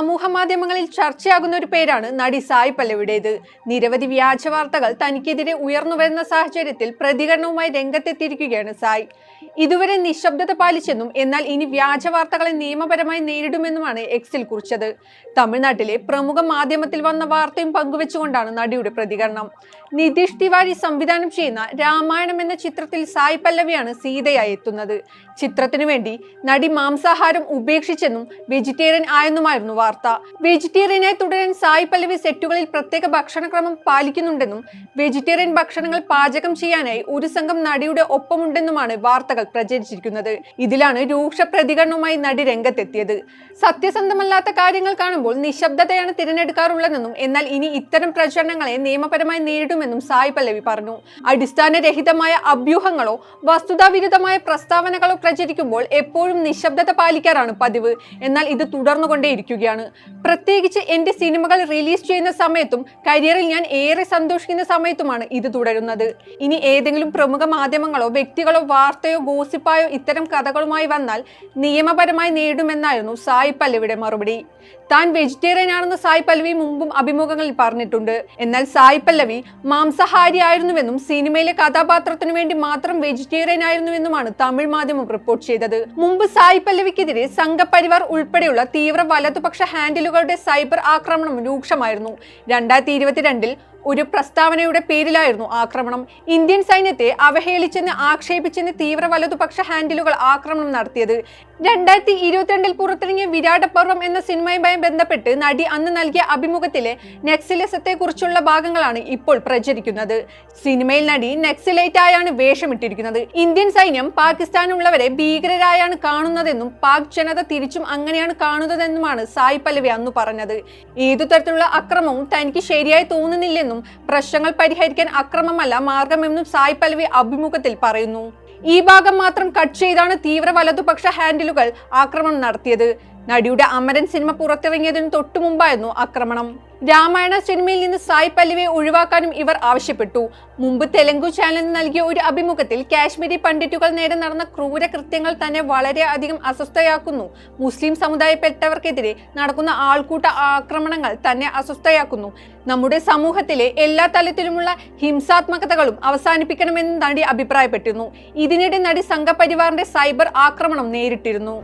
സമൂഹ മാധ്യമങ്ങളിൽ ചർച്ചയാകുന്ന ഒരു പേരാണ് നടി സായ് പല്ലവിയുടേത്. നിരവധി വ്യാജ വാർത്തകൾ തനിക്കെതിരെ ഉയർന്നു വരുന്ന സാഹചര്യത്തിൽ പ്രതികരണവുമായി രംഗത്തെത്തിയിരിക്കുകയാണ് സായ്. ഇതുവരെ നിശബ്ദത പാലിച്ചെന്നും എന്നാൽ ഇനി വ്യാജ വാർത്തകളെ നിയമപരമായി നേരിടുമെന്നുമാണ് എക്സിൽ കുറിച്ചത്. തമിഴ്നാട്ടിലെ പ്രമുഖ മാധ്യമത്തിൽ വന്ന വാർത്തയും പങ്കുവെച്ചുകൊണ്ടാണ് നടിയുടെ പ്രതികരണം. നിതീഷ് തിവാരി സംവിധാനം ചെയ്യുന്ന രാമായണം എന്ന ചിത്രത്തിൽ സായ് പല്ലവിയാണ് സീതയായി എത്തുന്നത്. ചിത്രത്തിനു വേണ്ടി നടി മാംസാഹാരം ഉപേക്ഷിച്ചെന്നും വെജിറ്റേറിയൻ ആയെന്നുമായിരുന്നു വാർത്ത. വെജിറ്റേറിയനായി തുടരാൻ സായ് പല്ലവി സെറ്റുകളിൽ പ്രത്യേക ഭക്ഷണക്രമം പാലിക്കുന്നുണ്ടെന്നും വെജിറ്റേറിയൻ ഭക്ഷണങ്ങൾ പാചകം ചെയ്യാനായി ഒരു സംഘം നടിയുടെ ഒപ്പമുണ്ടെന്നുമാണ് വാർത്തകൾ പ്രചരിച്ചിരിക്കുന്നത്. ഇതിലാണ് രൂക്ഷ പ്രതികരണവുമായി നടി രംഗത്തെത്തിയത്. സത്യസന്ധമല്ലാത്ത കാര്യങ്ങൾ കാണുമ്പോൾ നിശബ്ദതയാണ് തിരഞ്ഞെടുക്കാറുള്ളതെന്നും എന്നാൽ ഇനി ഇത്തരം പ്രചരണങ്ങളെ നിയമപരമായി നേരിടുമെന്നും സായ് പല്ലവി പറഞ്ഞു. അടിസ്ഥാനരഹിതമായ അഭ്യൂഹങ്ങളോ വസ്തുതാവിരുദ്ധമായ പ്രസ്താവനകളോ പ്രചരിക്കുമ്പോൾ എപ്പോഴും നിശബ്ദത പാലിക്കാറാണ് പതിവ്. എന്നാൽ ഇത് തുടർന്നുകൊണ്ടേയിരിക്കുകയാണ്. പ്രത്യേകിച്ച് എന്റെ സിനിമകൾ റിലീസ് ചെയ്യുന്ന സമയത്തും കരിയറിൽ ഞാൻ ഏറെ സന്തോഷിക്കുന്ന സമയത്തുമാണ് ഇത് തുടരുന്നത്. ഇനി ഏതെങ്കിലും പ്രമുഖ മാധ്യമങ്ങളോ വ്യക്തികളോ വാർത്തയോ ഗോസിപ്പായോ ഇത്തരം കഥകളുമായി വന്നാൽ നിയമപരമായി നേരിടുമെന്നായിരുന്നു സായി പല്ലവിയുടെ മറുപടി. താൻ വെജിറ്റേറിയൻ ആണെന്ന് സായ് പല്ലവി മുമ്പും അഭിമുഖങ്ങളിൽ പറഞ്ഞിട്ടുണ്ട്. എന്നാൽ സായ് പല്ലവി മാംസാഹാരി ആയിരുന്നുവെന്നും സിനിമയിലെ കഥാപാത്രത്തിനു വേണ്ടി മാത്രം വെജിറ്റേറിയൻ ആയിരുന്നുവെന്നുമാണ് തമിഴ് മാധ്യമം റിപ്പോർട്ട് ചെയ്തത്. മുമ്പ് സായ് പല്ലവിക്കെതിരെ സംഘപരിവാർ ഉൾപ്പെടെയുള്ള തീവ്ര വലതുപക്ഷ ഹാൻഡിലുകളുടെ സൈബർ ആക്രമണം രൂക്ഷമായിരുന്നു. രണ്ടായിരത്തി ഇരുപത്തിരണ്ടിൽ ഒരു പ്രസ്താവനയുടെ പേരിലായിരുന്നു ആക്രമണം. ഇന്ത്യൻ സൈന്യത്തെ അവഹേളിച്ചെന്ന് ആക്ഷേപിച്ചെന്ന് തീവ്ര വലതുപക്ഷ ഹാൻഡിലുകൾ ആക്രമണം നടത്തിയത്. രണ്ടായിരത്തി ഇരുപത്തിരണ്ടിൽ പുറത്തിറങ്ങിയ വിരാട പർവം എന്ന സിനിമയുമായി ബന്ധപ്പെട്ട് നടി അന്ന് നൽകിയ അഭിമുഖത്തിലെ നെക്സിലിസത്തെക്കുറിച്ചുള്ള ഭാഗങ്ങളാണ് ഇപ്പോൾ പ്രചരിക്കുന്നത്. സിനിമയിൽ നടി നെക്സിലൈറ്റ് ആയാണ് വേഷമിട്ടിരിക്കുന്നത്. ഇന്ത്യൻ സൈന്യം പാകിസ്ഥാനുള്ളവരെ ഭീകരരായാണ് കാണുന്നതെന്നും പാക് ജനത തിരിച്ചും അങ്ങനെയാണ് കാണുന്നതെന്നുമാണ് സായി പല്ലവി അന്ന് പറഞ്ഞത്. ഏതു തരത്തിലുള്ള അക്രമവും തനിക്ക് ശരിയായി തോന്നുന്നില്ലെന്നും പ്രശ്നങ്ങൾ പരിഹരിക്കാൻ അക്രമമല്ല മാർഗമെന്നും സായ് പല്ലവി അഭിമുഖത്തിൽ പറയുന്നു. ഈ ഭാഗം മാത്രം കട്ട് ചെയ്താണ് തീവ്ര വലതുപക്ഷ ഹാൻഡിലുകൾ ആക്രമണം നടത്തിയത്. നടിയുടെ അമരൻ സിനിമ പുറത്തിറങ്ങിയതിന് തൊട്ടു മുമ്പായിരുന്നു ആക്രമണം. രാമായണ സിനിമയിൽ നിന്ന് സായ് പല്ലവിയെ ഒഴിവാക്കാനും ഇവർ ആവശ്യപ്പെട്ടു. മുമ്പ് തെലുങ്കു ചാനലിന് നൽകിയ ഒരു അഭിമുഖത്തിൽ കാശ്മീരി പണ്ഡിറ്റുകൾ നേരെ നടന്ന ക്രൂര കൃത്യങ്ങൾ തന്നെ വളരെ അധികം അസ്വസ്ഥയാക്കുന്നു. മുസ്ലിം സമുദായപ്പെട്ടവർക്കെതിരെ നടക്കുന്ന ആൾക്കൂട്ട ആക്രമണങ്ങൾ തന്നെ അസ്വസ്ഥയാക്കുന്നു. നമ്മുടെ സമൂഹത്തിലെ എല്ലാ തലത്തിലുമുള്ള ഹിംസാത്മകതകളും അവസാനിപ്പിക്കണമെന്ന് നടി അഭിപ്രായപ്പെട്ടിരുന്നു. ഇതിനിടെ നടി സംഘപരിവാറിന്റെ സൈബർ ആക്രമണം നേരിട്ടിരുന്നു.